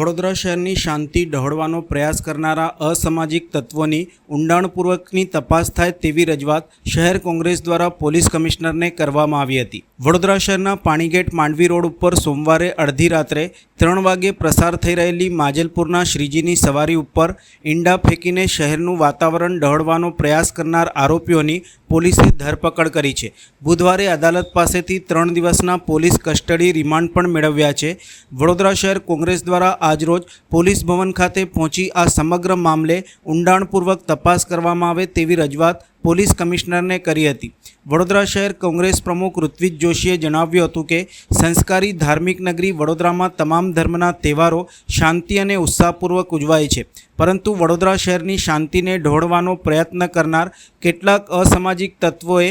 વડોદરા શહેરની શાંતિ ડહોળવાનો પ્રયાસ કરનારા અસામાજિક તત્વોની ઊંડાણપૂર્વકની તપાસ થાય તેવી રજૂઆત શહેર કોંગ્રેસ દ્વારા પોલીસ કમિશનરને કરવામાં આવી હતી. વડોદરા શહેરના પાણીગેટ માંડવી રોડ ઉપર સોમવારે અડધી રાત્રે ત્રણ વાગે પ્રસાર થઈ રહેલી માજલપુરના શ્રીજીની સવારી ઉપર ઈંડા ફેંકીને શહેરનું વાતાવરણ ડહોળવાનો પ્રયાસ કરનાર આરોપીઓની પોલીસે ધરપકડ કરી છે. બુધવારે અદાલત પાસેથી ત્રણ દિવસના પોલીસ કસ્ટડી રિમાન્ડ પણ મેળવ્યા છે. વડોદરા શહેર કોંગ્રેસ દ્વારા આજરોજ પોલીસ ભવન ખાતે પહોંચી આ સમગ્ર મામલે ઊંડાણપૂર્વક તપાસ કરવામાં આવે તેવી રજૂઆત પોલીસ કમિશનરને કરી હતી. વડોદરા શહેર કોંગ્રેસ પ્રમુખ ઋત્વિજ જોશીએ જણાવ્યું હતું કે, સંસ્કારી ધાર્મિક નગરી વડોદરામાં તમામ ધર્મના તહેવારો શાંતિ અને ઉત્સાહપૂર્વક ઉજવાય છે. પરંતુ વડોદરા શહેરની શાંતિને ઢોળવાનો પ્રયત્ન કરનાર કેટલાક અસામાજિક તત્વોએ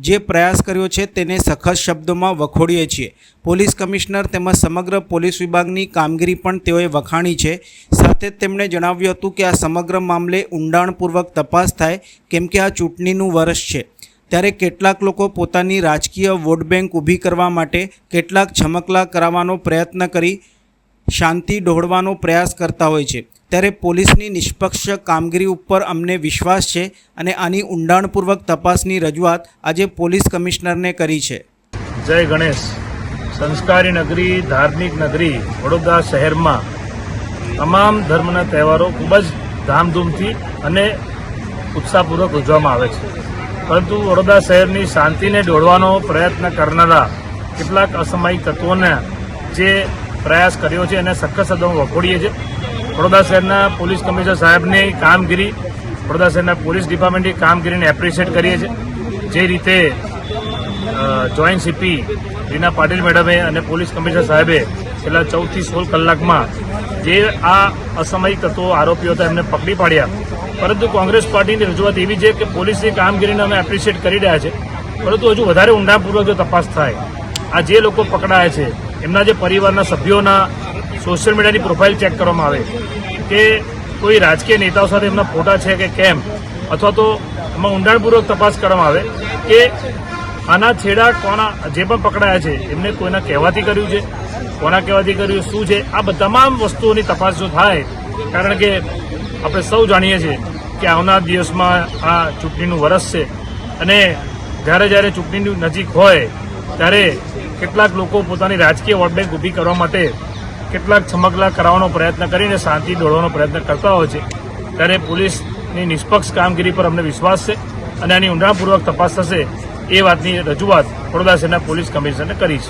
જે પ્રયાસ કર્યો છે તેને સખત શબ્દોમાં વખોડીએ છીએ. પોલીસ કમિશનર તેમજ સમગ્ર પોલીસ વિભાગની કામગીરી પણ તેઓએ વખાણી છે. સાથે જ તેમણે જણાવ્યું હતું કે આ સમગ્ર મામલે ઊંડાણપૂર્વક તપાસ થાય, કેમ કે આ ચૂંટણીનું વર્ષ છે. ત્યારે કેટલાક લોકો પોતાની રાજકીય વોટ બેંક ઊભી કરવા માટે કેટલાક છમકલા કરાવવાનો પ્રયત્ન કરી શાંતિ ડહોળવાનો પ્રયાસ કરતા હોય છે. ત્યારે પોલીસની નિષ્પક્ષ કામગીરી ઉપર અમને વિશ્વાસ છે અને આની ઊંડાણપૂર્વક તપાસની રજૂઆત આજે પોલીસ કમિશનરને કરી છે. જય ગણેશ. સંસ્કારી નગરી, ધાર્મિક નગરી, વડોદરા શહેરમાં તમામ ધર્મના તહેવારો ખૂબ જ ધામધૂમથી અને ઉત્સાહપૂર્વક ઉજવવામાં આવે છે. પરંતુ વડોદરા શહેરની શાંતિને દોડવાનો પ્રયત્ન કરનારા કેટલાક અસમાયિક તત્વોને જે પ્રયાસ કર્યો છે એને સખત શબ્દોમાં વખોડીએ છીએ વડોદરા શહેરના પોલીસ કમિશનર સાહેબની કામગીરી, વડોદરા શહેરના પોલીસ ડિપાર્ટમેન્ટની કામગીરીને એપ્રિશિએટ કરીએ છીએ. જે રીતે જોઈન્ટ સીપી રીના પાટીલ મેડમે અને પોલીસ કમિશનર સાહેબે છેલ્લા ચૌદથી સોળ કલાકમાં જે આ અસામયિક તત્વો, આરોપીઓ હતા એમને પકડી પાડ્યા. પરંતુ કોંગ્રેસ પાર્ટીની રજૂઆત એવી છે કે પોલીસની કામગીરીને અમે એપ્રિશિએટ કરી રહ્યા છે પરંતુ હજુ વધારે ઊંડાણપૂર્વક જો તપાસ થાય, આ જે લોકો પકડાયા છે, એમના જે પરિવારના સભ્યોના સોશિયલ મીડિયાની પ્રોફાઇલ ચેક કરવામાં આવે કે કોઈ રાજકીય નેતાઓ સાથે એમના ફોટા છે કે કેમ? અથવા તો એમાં ઊંડાણપૂર્વક તપાસ કરવામાં આવે કે આના છેડા કોના જે પણ પકડાયા છે, એમને કોઈના કહેવાથી કર્યું છે, કોના કહેવાથી કર્યું, શું છે? આ તમામ વસ્તુઓની તપાસ જો થાય, કારણ કે આપણે સૌ જાણીએ છીએ કે આવનાર દિવસમાં આ ચૂંટણીનું વરસ છે અને જ્યારે જ્યારે ચૂંટણીની નજીક હોય, ત્યારે કેટલાક લોકો પોતાની રાજકીય વોટ બેંક ઊભી કરવા માટે કેટલાક છમકલા કરાવવાનો પ્રયત્ન કરીને શાંતિ દોડવાનો પ્રયત્ન કરતા હોય છે. ત્યારે પોલીસની નિષ્પક્ષ કામગીરી પર અમને વિશ્વાસ છે અને આની ઊંડાણપૂર્વક તપાસ થશે એ વાતની રજૂઆત વડોદરા શહેરના પોલીસ કમિશનરને કરી છે.